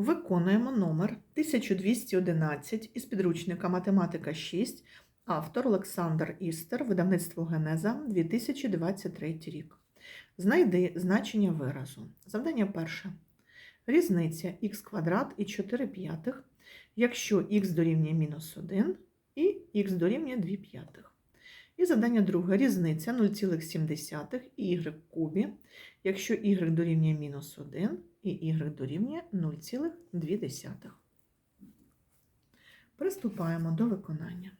Виконуємо номер 1211 із підручника Математика 6, автор Олександр Істер, видавництво Генеза 2023 рік. Знайди значення виразу. Завдання перше. Різниця х квадрат і 4 п'ятих, якщо х дорівнює мінус 1 і х дорівнює 2 п'ятих. І завдання друге. Різниця 0,7 і кубі, якщо y дорівнює мінус 1 і y дорівнює 0,2. Приступаємо до виконання.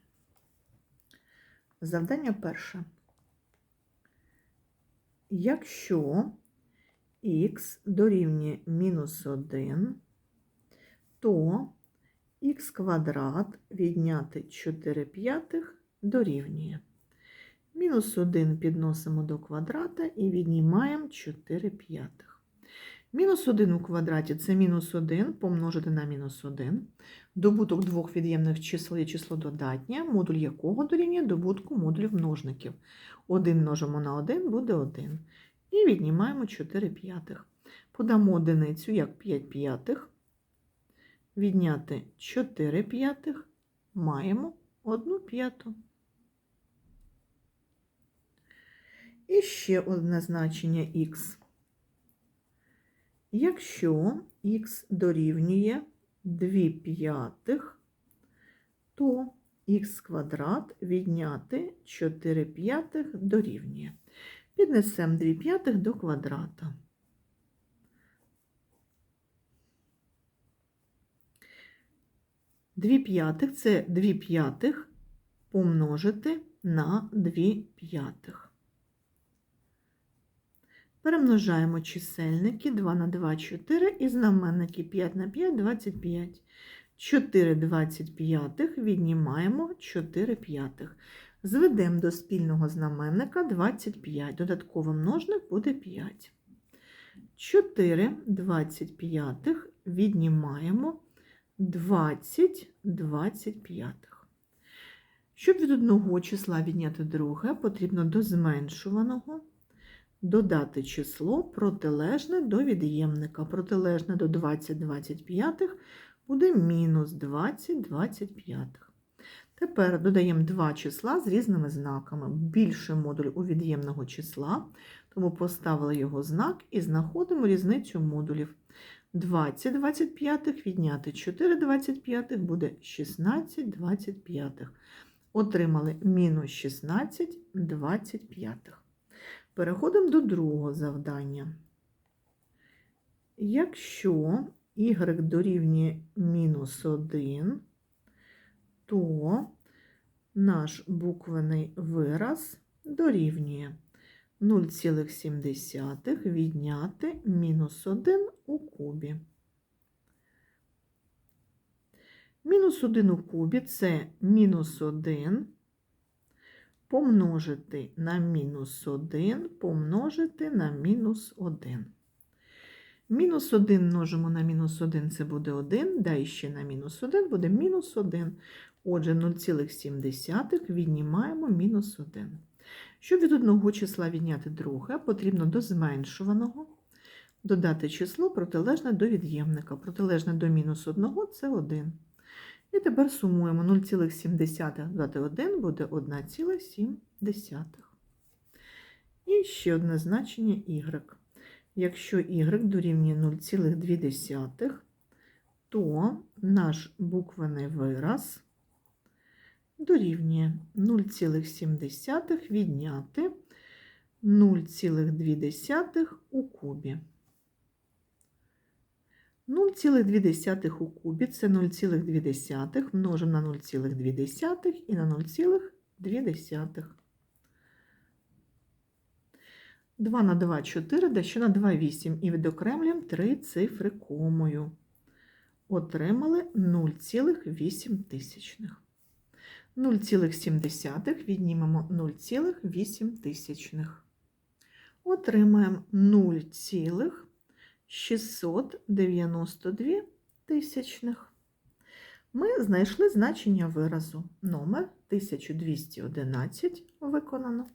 Завдання перше. Якщо х дорівнює мінус 1, то х квадрат відняти 4 п'ятих дорівнює. Мінус 1 підносимо до квадрата і віднімаємо 4 п'ятих. Мінус 1 у квадраті це мінус 1 помножити на мінус 1. Добуток двох від'ємних чисел є число додатнє, модуль якого дорівнює добутку модулів множників. 1 множимо на 1 буде 1. І віднімаємо 4 п'ятих. Подамо одиницю як 5 п'ятих. Відняти 4 п'ятих маємо 1 п'яту. І ще одне значення х. Якщо х дорівнює 2 п'ятих, то х квадрат відняти 4 п'ятих дорівнює. Піднесемо 2 п'ятих до квадрата. Дві п'ятих це 2 п'ятих помножити на 2 п'ятих. Перемножаємо чисельники 2 на 2 4 і знаменники 5 на 5 25. 4 25 віднімаємо 4 п'ятих. Зведемо до спільного знаменника 25. Додатковий множник буде 5. 4 25 віднімаємо 20 25. Щоб від одного числа відняти друге, потрібно до зменшуваного додати число протилежне до від'ємника. Протилежне до 20 25 буде мінус 20 25. Тепер додаємо два числа з різними знаками. Більший модуль у від'ємного числа, тому поставили його знак і знаходимо різницю модулів. 20 25 відняти 4 25 буде 16 25. Отримали мінус 16 25. Переходимо до другого завдання. Якщо y дорівнює мінус 1, то наш буквений вираз дорівнює 0,7 відняти мінус 1 у кубі. Мінус 1 у кубі це мінус 1 помножити на мінус 1 помножити на мінус 1. Мінус 1 множимо на мінус 1 це буде 1, да ще на мінус 1 буде мінус 1. Отже, 0,7 віднімаємо мінус 1. Щоб від одного числа відняти друге, потрібно до зменшуваного додати число протилежне до від'ємника. Протилежне до мінус 1 це 1. І тепер сумуємо 0,7 додати 1 буде 1,7. І ще одне значення y. Якщо y дорівнює 0,2, то наш буквений вираз дорівнює 0,7 відняти 0,2 у кубі. 0,2 у кубі це 0,2 множимо на 0,2 і на 0,2. 2 на 2 4, дещо на 2 8 і відокремлюємо три цифри комою. Отримали 0,8 тисячних. 0,7 віднімемо 0,8 тисячних. Отримаємо 0,692 тисячних. Ми знайшли значення виразу. Номер 1211 виконано.